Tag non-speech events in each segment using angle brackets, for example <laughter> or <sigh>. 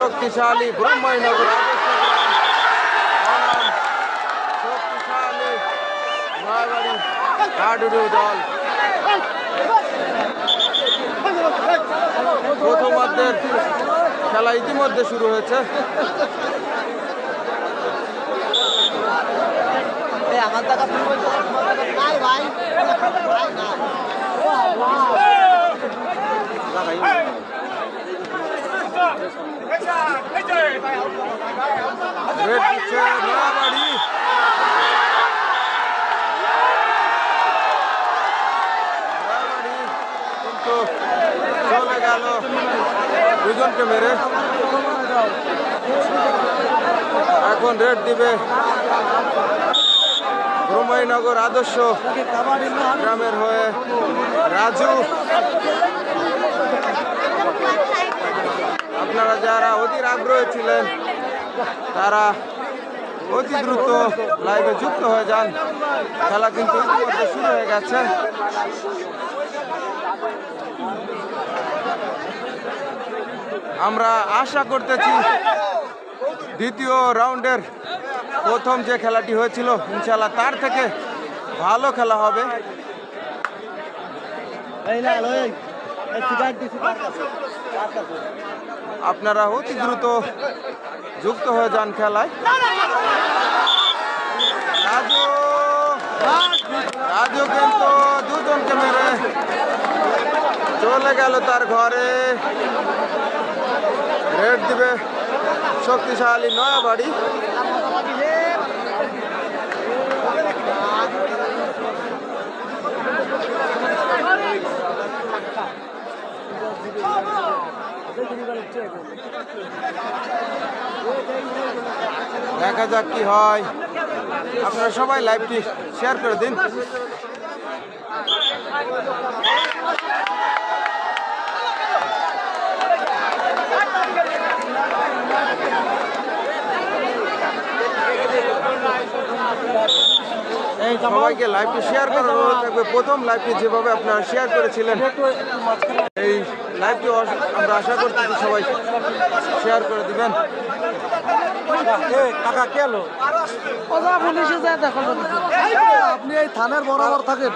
শক্তিশালী ব্রহ্মনগর শক্তিশালী দল প্রথমার্ধের খেলা ইতিমধ্যে শুরু হয়েছে আমার ভাই ভাই না এখন রেড দিবে ব্রহ্মনগর আদর্শ গ্রামের হয়ে রাজু। আপনারা যারা অধীর আগ্রহী ছিলেন তারা অতি দ্রুত লাইভে যুক্ত হয়ে যান খেলা কিন্তু ইতিমধ্যে শুরু হয়ে গেছে আমরা আশা করতেছি দ্বিতীয় রাউন্ডের প্রথম যে খেলাটি হয়েছিল ইনশাল্লাহ তার থেকে ভালো খেলা হবে এই ওই এই সিগারেট দিছি তার কাছে তার কাছে আপনারা অতি দ্রুত যুক্ত হয়ে যান খেলায়। কিন্তু দুজনকে মেরে চলে গেল তার ঘরে। রেড দিবে শক্তিশালী নয়াবাড়ি। দেখা যাক কি হয়। আপনারা সবাই লাইভটি শেয়ার করে দিন। সবাইকে লাইভটি শেয়ার করার অনুরোধ থাকবে। প্রথম লাইভটি যেভাবে আপনারা শেয়ার করেছিলেন এই লাইভটি আমরা আশা করতেছি সবাই শেয়ার করে দিবেন। টাকা কেন ওজা পুলিশে যায় দেখো। আপনি এই থানার বরাবর থাকেন।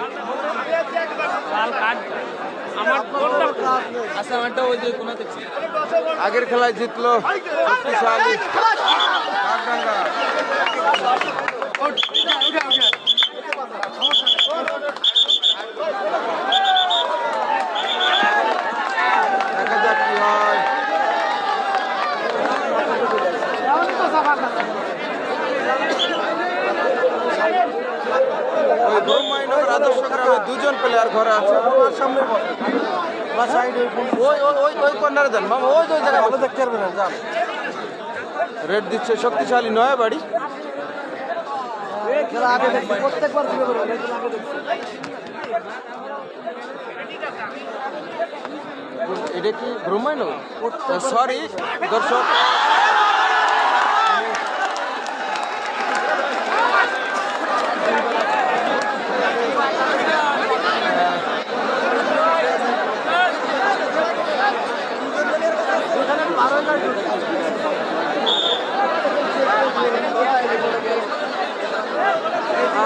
আগের খেলায় জিতলো শক্তিশালী বাগডাঙ্গা দেখা যাক কি হয় ওই ব্রহ্মাইনগর আদর্শ গ্রামে দুজন প্লেয়ার ঘরে আছে আমার সামনে বসে। ওই ওই ওই ওই কর্নারে যান মামা ওই ওই জায়গায় বসে। দেখতে পারবেন যান। রেড দিচ্ছে শক্তিশালী নয়া বাড়ি। খেলা আগে দেখছি প্রত্যেকবার এটা কি ব্রহ্মাইনগর সরি দর্শক।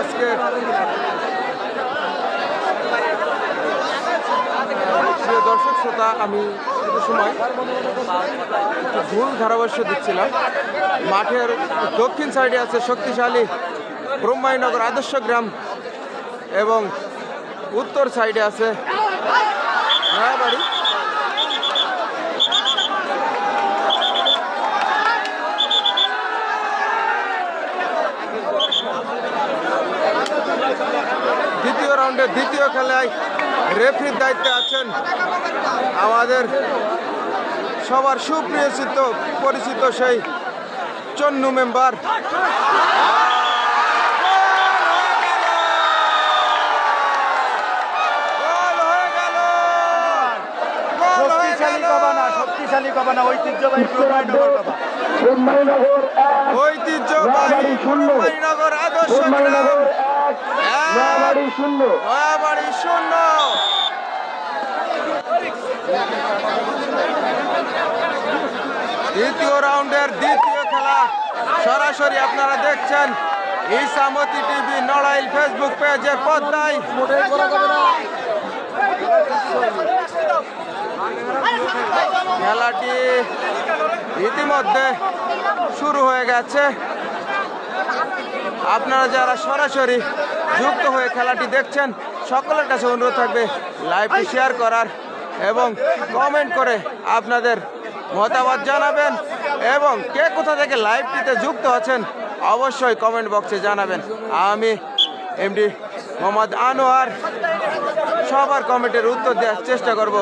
আজকে প্রিয় দর্শক, শ্রোতা, আমি কিছু সময় একটু ভুল ধারাভাষ্য দিচ্ছিলাম। মাঠের দক্ষিণ সাইডে আছে শক্তিশালী ব্রহ্মাইনগর আদর্শ গ্রাম এবং উত্তর সাইডে আছে নয়াবাড়ি দ্বিতীয় রাউন্ডের দ্বিতীয় খেলায় রেফরির দায়িত্বে আছেন আমাদের সবার সুপরিচিত পরিচিত সেই চন্নু মেম্বার। শক্তিশালী গেল! কবা না শক্তিশালী কবা না ঐতিহ্যবাহী কবা ঐতিহ্যবাহী ব্রহ্মনগর আদর্শ দ্বিতীয় রাউন্ডের দ্বিতীয় খেলা সরাসরি আপনারা দেখছেন ইসামতি টিভি নড়াইল ফেসবুক যাবে না খেলাটি ইতিমধ্যে শুরু হয়ে গেছে। আপনারা যারা সরাসরি যুক্ত হয়ে খেলাটি দেখছেন। সকলের কাছে অনুরোধ থাকবে লাইভটি শেয়ার করার এবং কমেন্ট করে আপনাদের মতামত জানাবেন এবং কে কোথা থেকে লাইভটিতে যুক্ত আছেন অবশ্যই কমেন্ট বক্সে জানাবেন। আমি এমডি মোহাম্মদ আনোয়ার। সবার কমেন্টের উত্তর দেওয়ার চেষ্টা করব।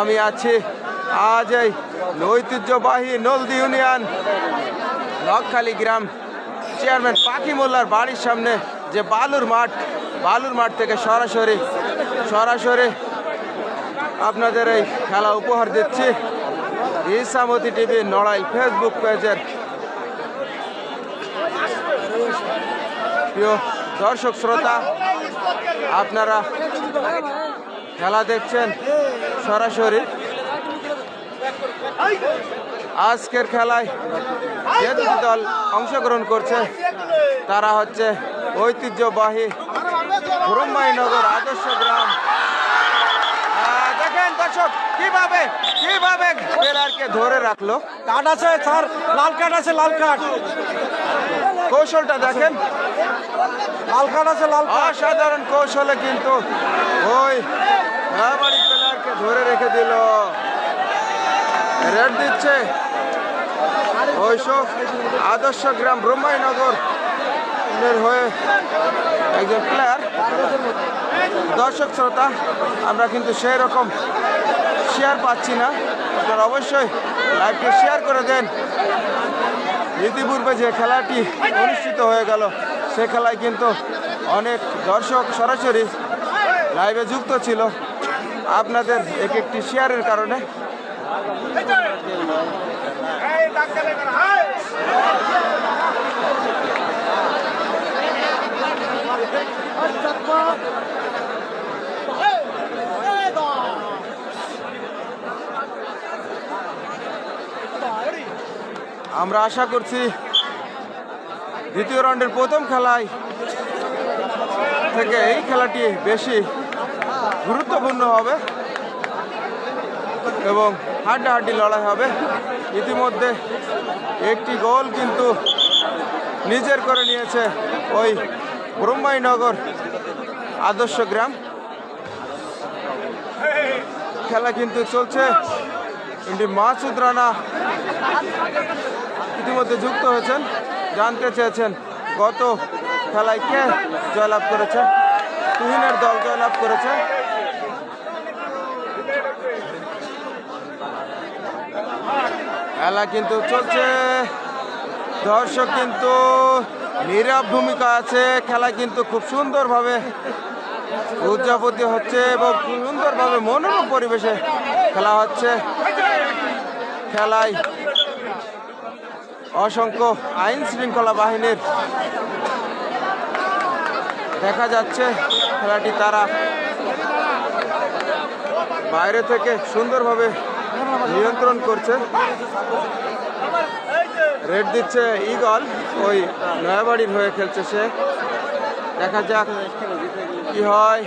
আমি আছি আজ এই ঐতিহ্যবাহী নলদি ইউনিয়ন লকখালি গ্রাম। চেয়ারম্যান পাখি মোল্লার বাড়ির সামনে যে বালুর মাঠ বালুর মাঠ থেকে সরাসরি সরাসরি আপনাদের এই খেলা উপহার দিচ্ছি। ইসামতি টিভি নড়াইল ফেসবুক পেজের প্রিয় দর্শক শ্রোতা, আপনারা খেলা দেখছেন সরাসরি। আজকের খেলায় যে দুটি দল অংশগ্রহণ করছে, তারা হচ্ছে ঐতিহ্যবাহী ব্রহ্মাইনগর আদর্শ গ্রাম। দেখেন দর্শক কীভাবে কীভাবে প্লেয়ারকে ধরে রাখল? কাঠ আছে স্যার। লাল কাঠ আছে লাল কাঠ। কৌশলটা দেখেন। লাল কাঠ আছে লাল অসাধারণ কৌশলে কিন্তু ওই বাড়ি প্লেয়ারকে ধরে রেখে দিল। রেড দিচ্ছে। ওইসব আদর্শ গ্রাম ব্রহ্মাইনগর। এর হয়ে একজন প্লেয়ার দর্শক শ্রোতা, আমরা কিন্তু সেই রকম শেয়ার পাচ্ছি না। আপনারা অবশ্যই লাইভটি শেয়ার করে দেন। ইতিপূর্বে যে খেলাটি অনুষ্ঠিত হয়ে গেল, সে খেলায় কিন্তু অনেক দর্শক সরাসরি লাইভে যুক্ত ছিল। আপনাদের এক একটি শেয়ারের কারণে আমরা আশা করছি দ্বিতীয় রাউন্ডের প্রথম খেলায় থেকে এই খেলাটি বেশি গুরুত্বপূর্ণ হবে এবং হাড্ডাহাড্ডি লড়াই হবে। ইতিমধ্যে একটি গোল কিন্তু নিজের করে নিয়েছে ওই ব্রহ্মাইনগর আদর্শ গ্রাম। খেলা কিন্তু চলছে। মাসুদ রানা ইতিমধ্যে যুক্ত হয়েছেন, জানতে চেয়েছেন গত খেলায় কে জয়লাভ করেছে, তুহিনের দল জয়লাভ করেছে। খেলা কিন্তু চলছে। দর্শক কিন্তু নীরব ভূমিকা আছে, খেলা কিন্তু খুব সুন্দরভাবে উদযাপতি হচ্ছে এবং সুন্দরভাবে মনোরম পরিবেশে খেলা হচ্ছে। খেলায় অসংখ্য আইন শৃঙ্খলা বাহিনীর দেখা যাচ্ছে, খেলাটি তারা বাইরে থেকে সুন্দরভাবে নিয়ন্ত্রণ করছে। রেড দিচ্ছে ইগল ওই নয়াবাড়ির হয়ে খেলছে সে। দেখা যাক কি হয়।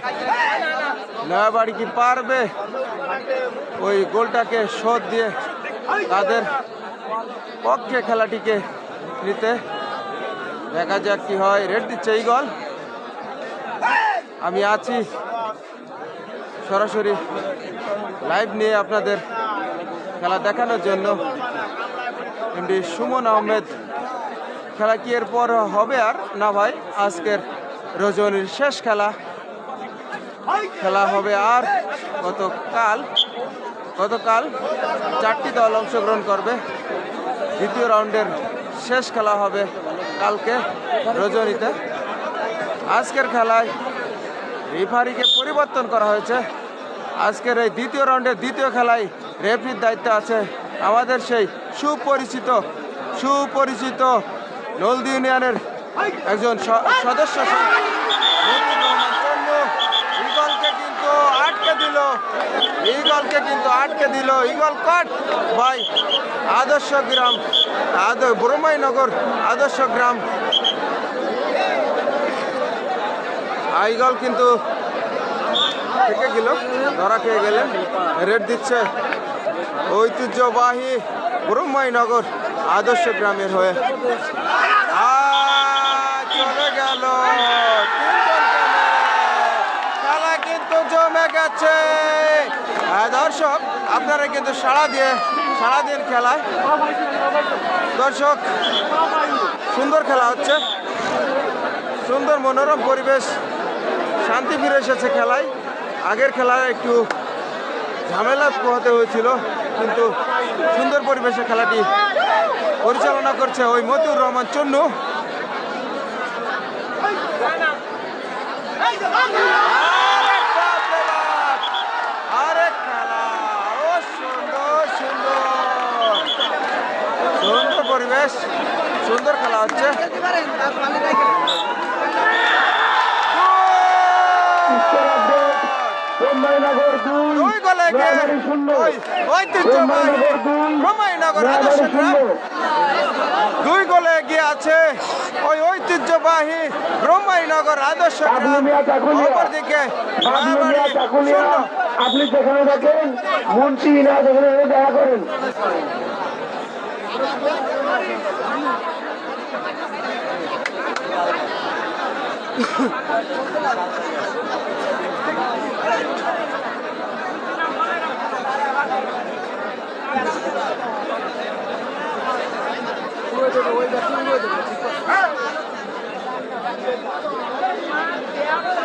নয়াবাড়ি কি পারবে? ওই গোলটাকে শোধ দিয়ে তাদের পক্ষে খেলাটিকে নিতে। দেখা যাক কি হয়। রেড দিচ্ছে এই গল আমি আছি সরাসরি লাইভ নিয়ে আপনাদের খেলা দেখানোর জন্য। এমডি সুমন আহমেদ। খেলা কি এরপর হবে আর? না ভাই, আজকের রজনীর শেষ খেলা। খেলা হবে আর গতকাল গতকাল চারটি দল অংশগ্রহণ করবে। দ্বিতীয় রাউন্ডের শেষ খেলা হবে কালকে রজনীতে। আজকের খেলায় রেফারিকে পরিবর্তন করা হয়েছে। আজকের এই দ্বিতীয় রাউন্ডের দ্বিতীয় খেলায় রেফারির দায়িত্ব আছে আমাদের সেই সুপরিচিত সুপরিচিত নলদি ইউনিয়নের একজন সদস্য। ইগলকে কিন্তু আটকে দিল, ইগলকে কিন্তু আটকে দিল ইগল কট ভাই আদর্শ গ্রাম ব্রহ্মাইনগর আদর্শ গ্রাম আইগল কিন্তু থেকে গেল, ধরা খেয়ে গেলেন রেড দিচ্ছে ঐতিহ্যবাহী ব্রহ্মাইনগর আদর্শ গ্রামের হয়ে। চলে গেল। খেলা কিন্তু জমে গেছে। হ্যাঁ, দর্শক আপনারা কিন্তু সাড়া দিয়ে সাড়া দিন খেলায়। দর্শক সুন্দর খেলা হচ্ছে। সুন্দর মনোরম পরিবেশ শান্তি ফিরে এসেছে খেলায়। আগের খেলায় একটু ঝামেলা পোহাতে হয়েছিল কিন্তু সুন্দর পরিবেশে খেলাটি পরিচালনা করছে ওই মতিউর রহমান চন্নু। পরিবেশ সুন্দর খেলা হচ্ছে। দুই। ঐতিহ্যবাহী ব্রহ্মাইনগর দুই আদর্শ গ্রাম দুই গোলে এগিয়ে আছে ওই ঐতিহ্যবাহী ব্রহ্মাইনগর আদর্শ আপনি গ্রাম অপরদিকে আপনি যেখানে থাকেন মুন্সি না যেখানে দেখা করেন। <laughs>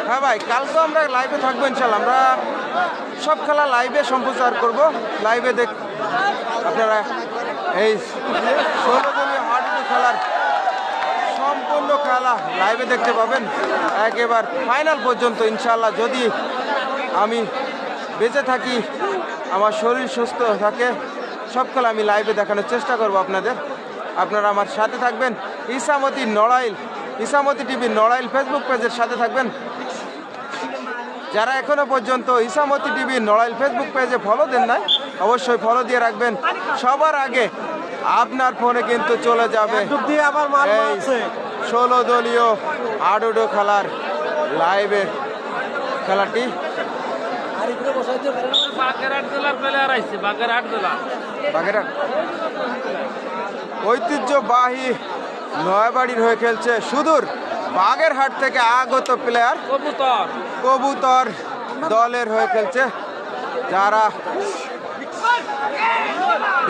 হ্যাঁ ভাই কালকে আমরা লাইভে থাকব ইনশাল্লাহ আমরা সব খেলা লাইভে সম্প্রচার করব। লাইভে দেখ, আপনারা এই খেলার সম্পূর্ণ খেলা লাইভে দেখতে পাবেন। একেবার ফাইনাল পর্যন্ত ইনশাল্লাহ যদি আমি বেঁচে থাকি, আমার শরীর সুস্থ থাকে সব খেলা আমি লাইভে দেখানোর চেষ্টা করব আপনাদের। আপনারা আমার সাথে থাকবেন। ইসামতি নড়াইল ইসামতি টিভি নড়াইল ফেসবুক পেজের সাথে থাকবেন। যারা এখনও পর্যন্ত ইসামতি টিভি নড়াইল ফেসবুক পেজে ফলো দেন নাই অবশ্যই ফলো দিয়ে রাখবেন। সবার আগে আপনার ফোনে কিন্তু চলে যাবে ষোলো দলীয় আডুডো খেলার লাইভের খেলাটি। বাগের জেলার প্লেয়ার আইছে বাগের জেলা। বাগেরহাট। ঐতিহ্যবাহী নয়াবাড়ির হয়ে খেলছে সুদূর বাগেরহাট থেকে আগত প্লেয়ার কবুতর। কবুতর দলের হয়ে খেলছে যারা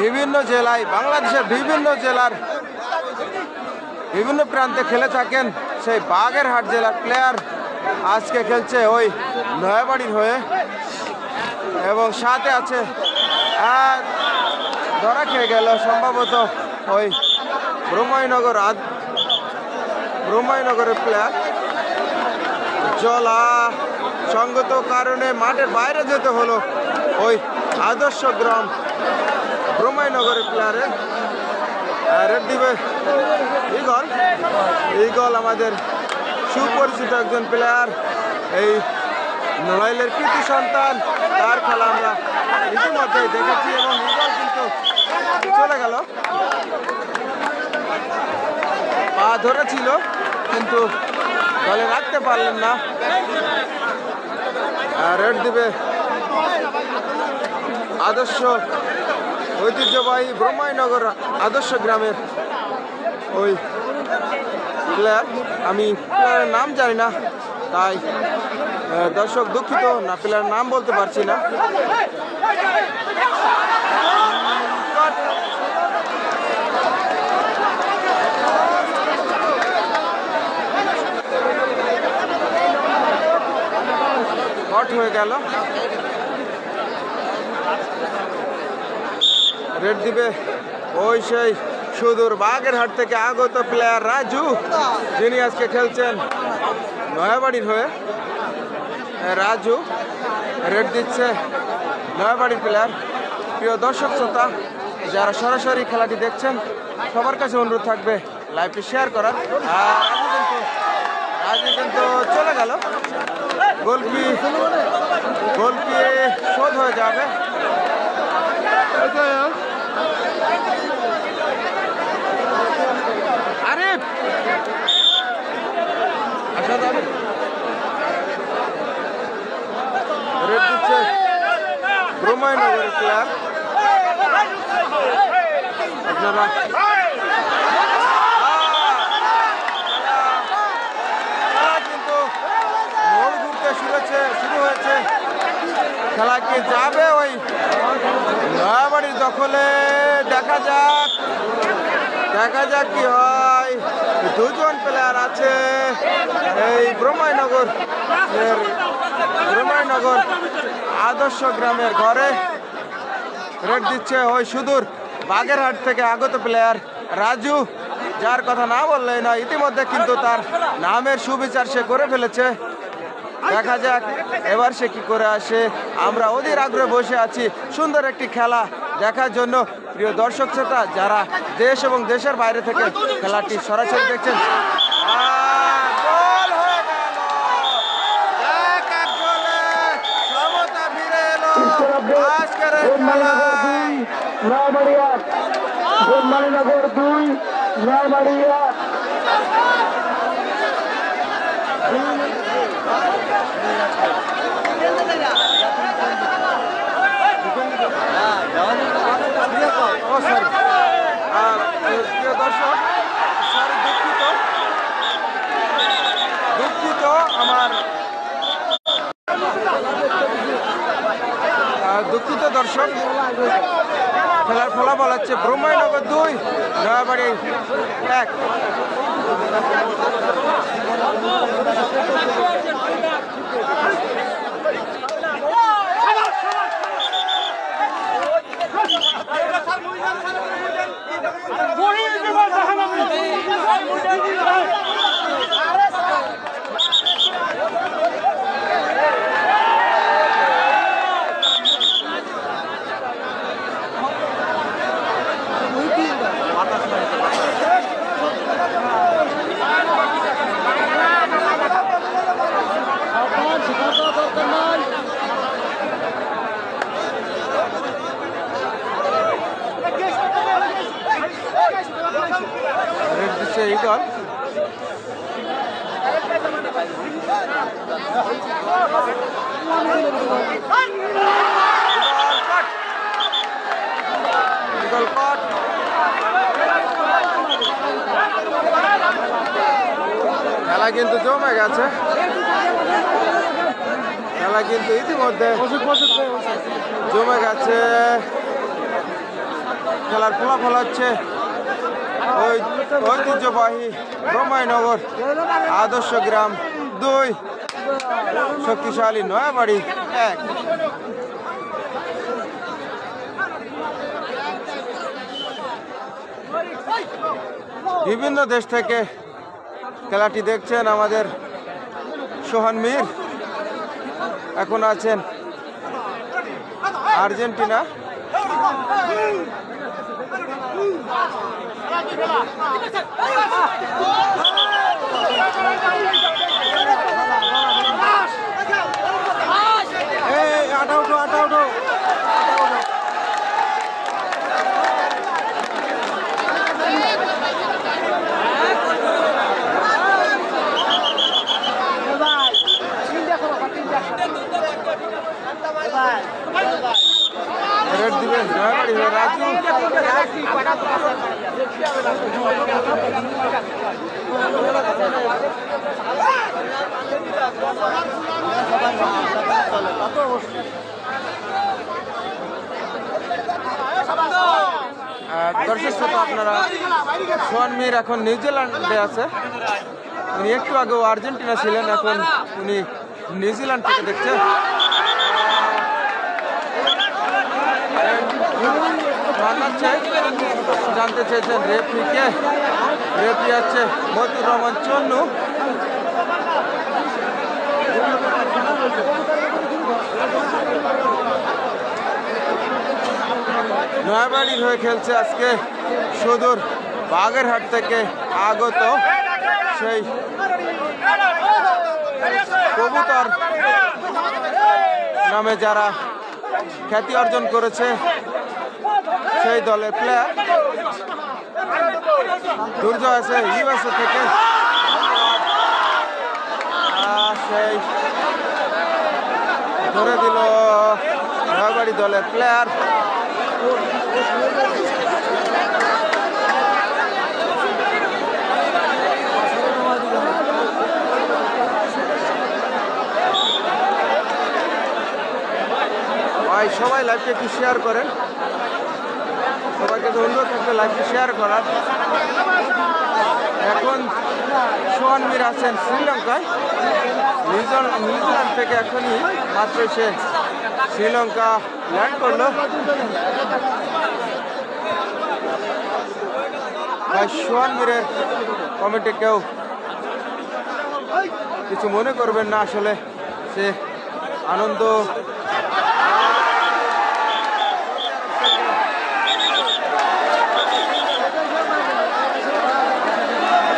বিভিন্ন জেলায় বাংলাদেশের বিভিন্ন জেলার বিভিন্ন প্রান্তে খেলে থাকেন সেই বাগেরহাট জেলার প্লেয়ার আজকে খেলছে ওই নয়াবাড়ির হয়ে এবং সাথে আছে, আর ধরা খেয়ে গেল সম্ভবত ওই ব্রহ্মাইনগর আদ, ব্রহ্মাইনগরের প্লেয়ার জলা সঙ্গত কারণে মাঠের বাইরে যেতে হলো ওই আদর্শ গ্রাম ব্রহ্মাইনগরের প্লেয়ারে রেড দিবে ইগল ইগল আমাদের সুপরিচিত একজন প্লেয়ার এই নড়াইলের কৃতি সন্তান, তার খেলা আমরা ইতিমধ্যেই দেখেছি এবং কিন্তু চলে গেল। পা ধরেছিল, কিন্তু দলে রাখতে পারলেন না। রেড দিবে আদর্শ ঐতিহ্যবাহী ব্রহ্মাইনগর আদর্শ গ্রামের ওই প্লেয়ার আমি প্লেয়ারের নাম জানি না, তাই দর্শক দুঃখিত না প্লেয়ারের নাম বলতে পারছি না। হট হয়ে গেল। রেড দিবে ওই সেই সুদূর বাগেরহাট থেকে আগত প্লেয়ার রাজু, যিনি আজকে খেলছেন নয়াবাড়ির হয়ে। রাজু, রেড দিচ্ছে নয়াবাড়ির প্লেয়ার প্রিয় দর্শক, শ্রোতা, যারা সরাসরি খেলাটি দেখছেন, সবার কাছে অনুরোধ থাকবে লাইভটি শেয়ার করার। আর রাজু কিন্তু চলে গেল। গোলকি গোলকি শোধ হয়ে যাবে? আরিফ! আসাদ আরিফ। রেড দিচ্ছে ব্রহ্মায়নগরের আপনারা কিন্তু মোড় ঘুরতে শুরু হয়েছে শুরু হয়েছে। খেলা কি যাবে ওই নয়াবাড়ির দখলে? দেখা যাক। দেখা যাক কি হয়। দুজন প্লেয়ার আছে এই ব্রহ্মাইনগর এর ব্রহ্মাইনগর আদর্শ গ্রামের ঘরে রেড দিচ্ছে ওই সুদূর বাগেরহাট থেকে আগত প্লেয়ার রাজু, যার কথা না বললেই না ইতিমধ্যে কিন্তু তার নামের সুবিচার সে করে ফেলেছে। দেখা যাক, এবার সে কি করে আসে। আমরা অধীর আগ্রহে বসে আছি সুন্দর একটি খেলা দেখার জন্য। প্রিয় দর্শক শ্রোতা, যারা দেশ এবং দেশের বাইরে থেকে খেলাটি সরাসরি দেখছেন আর গোল হয়ে গেল। এক এক গোলে সমতা ফিরে এলো আজকের এই খেলায়। নয়বাড়িয়া ব্রহ্মানীনগর দুই নয়বাড়িয়া ও সরি প্রিয় দর্শক সরি দুঃখিত দুঃখিত আমার আহ, দুঃখিত দর্শক খেলার ফলাফল হচ্ছে ব্রহ্মাইনগর দুই নয়াবাড়ি এক। আপনার এই দল। খেলা কিন্তু জমে গেছে। খেলা কিন্তু ইতিমধ্যে জমে গেছে। খেলার ফলাফল হচ্ছে ঐতিহ্যবাহী ব্রহ্মাইনগর আদর্শ গ্রাম দুই। শক্তিশালী নয়াবাড়ি এক। বিভিন্ন দেশ থেকে খেলাটি দেখছেন আমাদের সোহান মীর। এখন আছেন আর্জেন্টিনা। এই আটা উঠো আটা উঠো রেড দিবেন রাজু দর্শক শ্রোতা, আপনারা সোহান মির এখন নিউজিল্যান্ডে আছে। উনি একটু আগেও আর্জেন্টিনা ছিলেন, এখন উনি নিউজিল্যান্ড থেকে দেখছেন। জানতে চেয়েছেন রেফরিকে। রেফরি আছে মতিউর রহমান চন্নু। নয়াবাড়ির হয়ে খেলছে আজকে সুদূর বাগেরহাট থেকে আগত সেই কবুতর নামে যারা খ্যাতি অর্জন করেছে। সেই দলের প্লেয়ার আছে ইউএসএ থেকে। সেই ধরে দিল নয়বাড়ি দলের প্লেয়ার সবাই লাইভটা একটু শেয়ার করেন। তো অনুরোধ থাকবে লাইভটা শেয়ার করার। এখন সোহান মির আছেন শ্রীলঙ্কায়। নিউজিল্যান্ড থেকে এখনই মাত্র সে শ্রীলঙ্কা ল্যান্ড করল। ভাই সোহান মিরের কমেন্টে কেউ কিছু মনে করবেন না, আসলে সে আনন্দ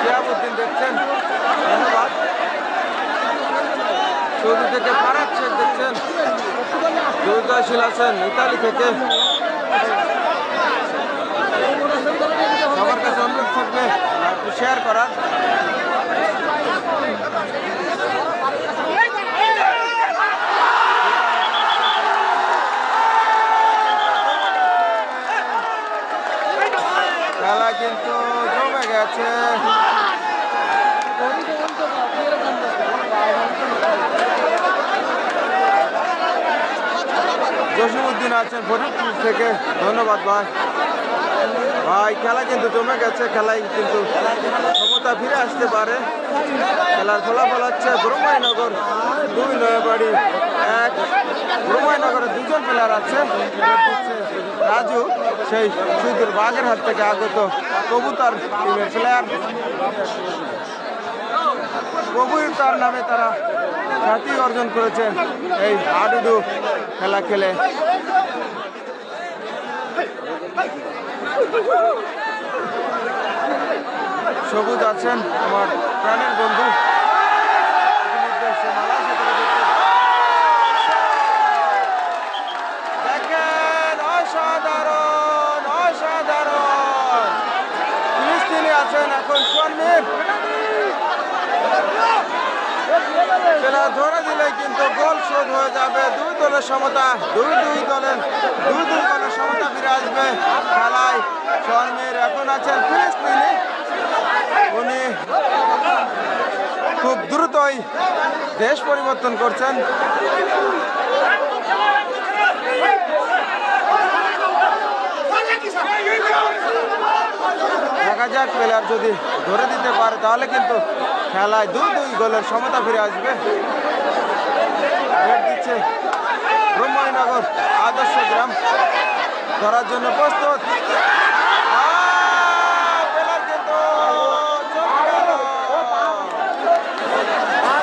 শিয়াবুদ্দিন দেখছেন ধন্যবাদ সৌদি থেকে শেখ দেখছেন দুর্দয়শীল আছেন ইতালি থেকে। সবার কাছে অনুরোধ থাকবে, একটু শেয়ার করার। খেলা কিন্তু জমে গেছে। জসিমুদ্দিন আছেন ফরিদপুর থেকে। ধন্যবাদ ভাই। ভাই খেলা কিন্তু জমে গেছে, খেলায় কিন্তু ক্ষমতা ফিরে আসতে পারে। খেলার ফলাফল হচ্ছে ব্রহ্মাইনগর দুই নয়বাড়ি এক। ব্রহ্মাইনগরে দুজন প্লেয়ার আছে রাজু, সেই সুদূর হাত থেকে আগত কবুতর টিমের প্লেয়ার কবুতর নামে তারা খ্যাতি অর্জন করেছেন এই হাডুডু খেলা খেলে। সবুজ আছেন আমার প্রাণের বন্ধু। দেখেন, অসাধারণ অসাধারণ। ফিলিস্তিনি আছেন এখন সোয়ানমির খেলা ধরে দিলে কিন্তু গোল শোধ হয়ে যাবে। দুই দলের সমতা, দুই দুই দলের, দুই দুই দলের ফিরে আসবে। খেলায় সোয়ানমির এখন আছেন ফিলিস্তিনি। উনি খুব দ্রুতই দেশ পরিবর্তন করছেন। দেখা যাক প্লেয়ার যদি ধরে দিতে পারে, তাহলে কিন্তু খেলায় দুই দুই গোলের সমতা ফিরে আসবে। দিচ্ছে ব্রহ্মণীনগর। ধরার জন্য প্রস্তুত।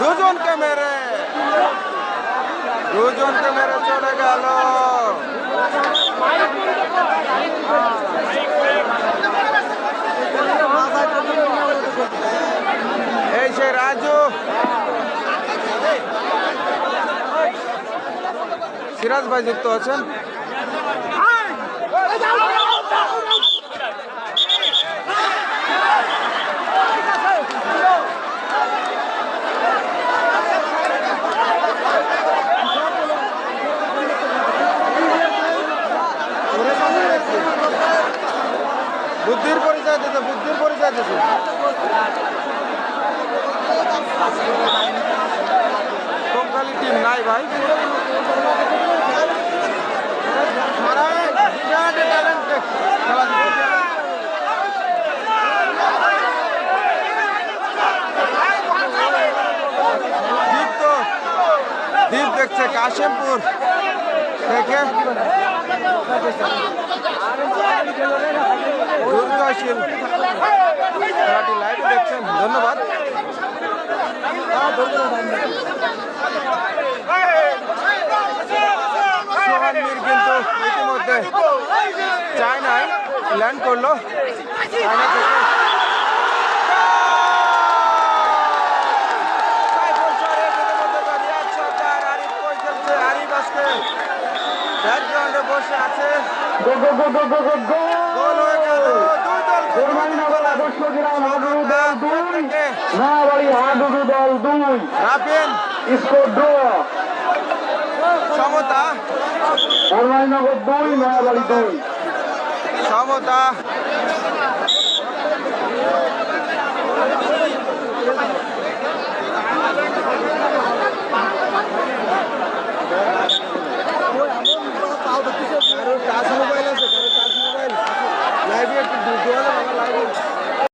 দুজনকে মেরে। দুজনকে মেরে চলে গেল। এই সে রাজু। সিরাজ ভাই যুক্ত আছেন? বুদ্ধির পরিচয় দিতে বুদ্ধির পরিচয় দিতে। কোম্পানি টিম নাই ভাই? দেখছে কাশিমপুর। থেকে ধন্যবাদ। সোহান মির কিন্তু ইতিমধ্যে চায়নায় ল্যান্ড করল। চায়না থেকে সাইফুল শরীফ ব্যাকগ্রাউন্ডে বসে আছে। গোল হয়ে গেল। দুই দল রাফিন স্কোর ড্র সমতা বর্মাইনগর দুই নয়াবাড়ি দুই সমতা Thank you. টাচ মোবাইল আছে কারো টাচ মোবাইল লাইভে একটু দোয়ালে বাবা লাইভে